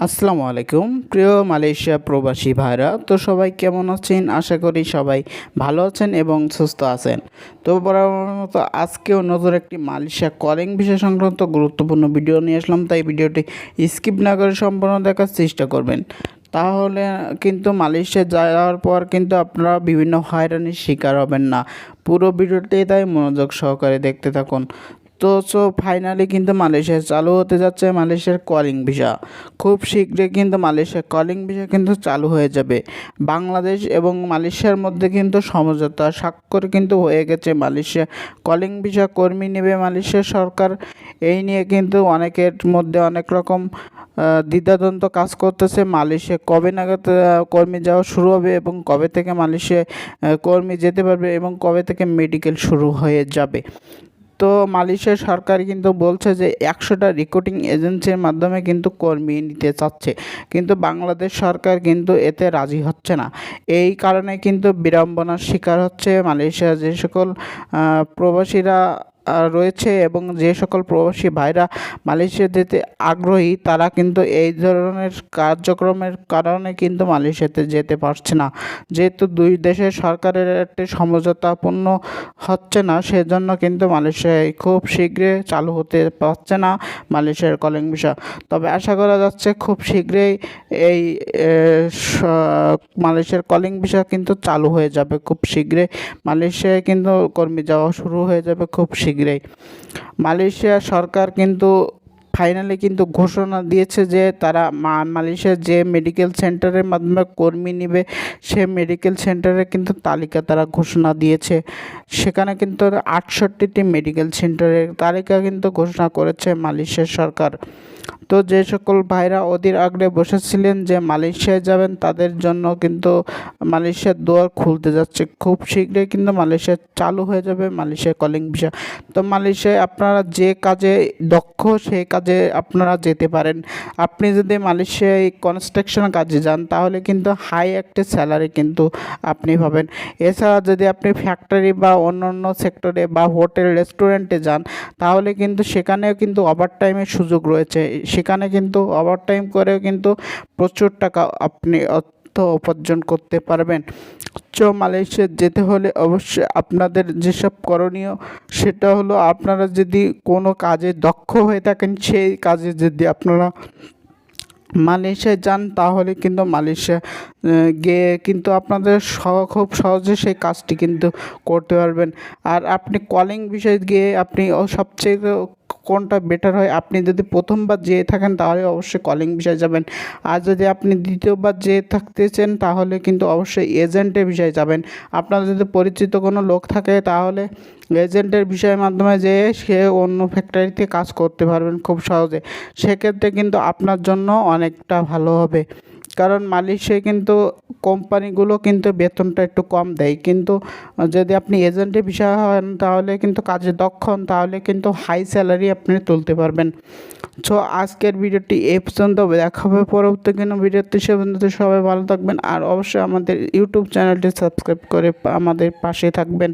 আসসালামু আলাইকুম। প্রিয় মালয়েশিয়া প্রবাসী ভাইরা, তো সবাই কেমন আছেন? আশা করি সবাই ভালো আছেন এবং সুস্থ আছেন। তো বরাবর মতো আজকেও নতুন একটি মালয়েশিয়া কলিং বিষয় সংক্রান্ত গুরুত্বপূর্ণ ভিডিও নিয়ে আসলাম, তাই ভিডিওটি স্কিপ না করে সম্পূর্ণ দেখার চেষ্টা করবেন। তাহলে কিন্তু মালয়েশিয়া যাওয়ার পর কিন্তু আপনারা বিভিন্ন হয়রানির শিকার হবেন না। পুরো ভিডিওটি তাই মনোযোগ সহকারে দেখতে থাকুন। তো সো ফাইনালি কিন্তু মালয়েশিয়া চালু হতে যাচ্ছে মালয়েশিয়ার কলিং ভিসা খুব শীঘ্রই কিন্তু মালয়েশিয়ার কলিং ভিসা কিন্তু চালু হয়ে যাবে। বাংলাদেশ এবং মালয়েশিয়ার মধ্যে কিন্তু সমঝোতা স্বাক্ষর কিন্তু হয়ে গেছে। মালয়েশিয়া কলিং ভিসা কর্মী নেবে মালয়েশিয়া সরকার। এই নিয়ে কিন্তু অনেকের মধ্যে অনেক রকম দ্বিধাদ্বন্দ্ব কাজ করতেছে। মালয়েশিয়া কবে নাগাদ কর্মী যাওয়া শুরু হবে এবং কবে থেকে মালয়েশিয়ায় কর্মী যেতে পারবে এবং কবে থেকে মেডিকেল শুরু হয়ে যাবে। তো মালয়েশিয়া সরকার কিন্তু বলছে যে একশোটা রিক্রুটিং এজেন্সির মাধ্যমে কিন্তু কর্মী নিতে চাচ্ছে। কিন্তু বাংলাদেশ সরকার কিন্তু এতে রাজি হচ্ছে না। এই কারণে কিন্তু বিড়ম্বনার শিকার হচ্ছে মালয়েশিয়া যে সকল প্রবাসীরা রয়েছে এবং যে সকল প্রবাসী ভাইরা মালয়েশিয়া যেতে আগ্রহী, তারা কিন্তু এই ধরনের কার্যক্রমের কারণে কিন্তু মালয়েশিয়াতে যেতে পারছে না। যেহেতু দুই দেশের সরকারের একটি সমঝোতাপূর্ণ হচ্ছে না, সেজন্য কিন্তু মালয়েশিয়ায় খুব শীঘ্রই চালু হতে পারছে না মালয়েশিয়ার কলিং ভিসা তবে আশা করা যাচ্ছে খুব শীঘ্রই এই মালয়েশিয়ার কলিং ভিসা কিন্তু চালু হয়ে যাবে। খুব শীঘ্রই মালয়েশিয়ায় কিন্তু কর্মী যাওয়া শুরু হয়ে যাবে, খুব শীঘ্র শীঘ্রই মালয়েশিয়া সরকার কিন্তু ফাইনালি কিন্তু ঘোষণা দিয়েছে যে তারা মালয়েশিয়ার যে মেডিকেল সেন্টারের মাধ্যমে কর্মী নেবে, সে মেডিকেল সেন্টারে কিন্তু তালিকা তারা ঘোষণা দিয়েছে। সেখানে কিন্তু আটষট্টিটি মেডিকেল সেন্টারের তালিকা কিন্তু ঘোষণা করেছে মালয়েশিয়ার সরকার। তো যে সকল ভাইরা অধীর আগ্রে বসেছিলেন যে মালয়েশিয়ায় যাবেন, তাদের জন্য কিন্তু মালয়েশিয়ার দুয়ার খুলতে যাচ্ছে। খুব শীঘ্রই কিন্তু মালয়েশিয়া চালু হয়ে যাবে মালয়েশিয়া কলিং ভিসা তো মালয়েশিয়ায় আপনারা যে কাজে দক্ষ সেই কাজে আপনারা যেতে পারেন। আপনি যদি মালয়েশিয়ায় কনস্ট্রাকশন কাজে যান, তাহলে কিন্তু হাই একটা স্যালারি কিন্তু আপনি পাবেন। এছাড়া যদি আপনি ফ্যাক্টরি বা অন্য অন্য সেক্টরে বা হোটেল রেস্টুরেন্টে যান, তাহলে কিন্তু সেখানেও কিন্তু ওভারটাইমের সুযোগ রয়েছে। সেখানে কিন্তু ওভারটাইম করেও কিন্তু প্রচুর টাকা আপনি উপার্জন করতে পারবেন। চ মালয়েশিয়া যেতে হলে অবশ্যই আপনাদের যেসব করণীয়, সেটা হলো আপনারা যদি কোনো কাজে দক্ষ হয়ে থাকেন, সেই কাজে যদি আপনারা মালয়েশিয়ায় যান, তাহলে কিন্তু মালয়েশিয়া গিয়ে কিন্তু আপনাদের খুব সহজে সেই কাজটি কিন্তু করতে পারবেন। আর আপনি কলিং বিষয়ে গিয়ে আপনি সবচেয়ে কোনটা বেটার হয়, আপনি যদি প্রথমবার যেয়ে থাকেন তাহলে অবশ্যই কলিং বিষয়ে যাবেন। আর যদি আপনি দ্বিতীয়বার যেয়ে থাকতে চান তাহলে কিন্তু অবশ্যই এজেন্টের বিষয়ে যাবেন। আপনার যদি পরিচিত কোনো লোক থাকে তাহলে এজেন্টের বিষয়ের মাধ্যমে যেয়ে সে অন্য ফ্যাক্টরিতে কাজ করতে পারবেন খুব সহজে। সেক্ষেত্রে কিন্তু আপনার জন্য অনেকটা ভালো হবে। কারণ মালয়েশিয়ায় কিন্তু কোম্পানিগুলো কিন্তু বেতনটা একটু কম দেয়। কিন্তু যদি আপনি এজেন্টের বিষয় হন, তাহলে কিন্তু কাজে দক্ষ হন, তাহলে কিন্তু হাই স্যালারি আপনি তুলতে পারবেন। সো আজকের ভিডিওটি এই পর্যন্ত। দেখা হবে পরবর্তী কোনো ভিডিওতে। সে পর্যন্ত সবাই ভালো থাকবেন। আর অবশ্যই আমাদের ইউটিউব চ্যানেলটি সাবস্ক্রাইব করে আমাদের পাশে থাকবেন।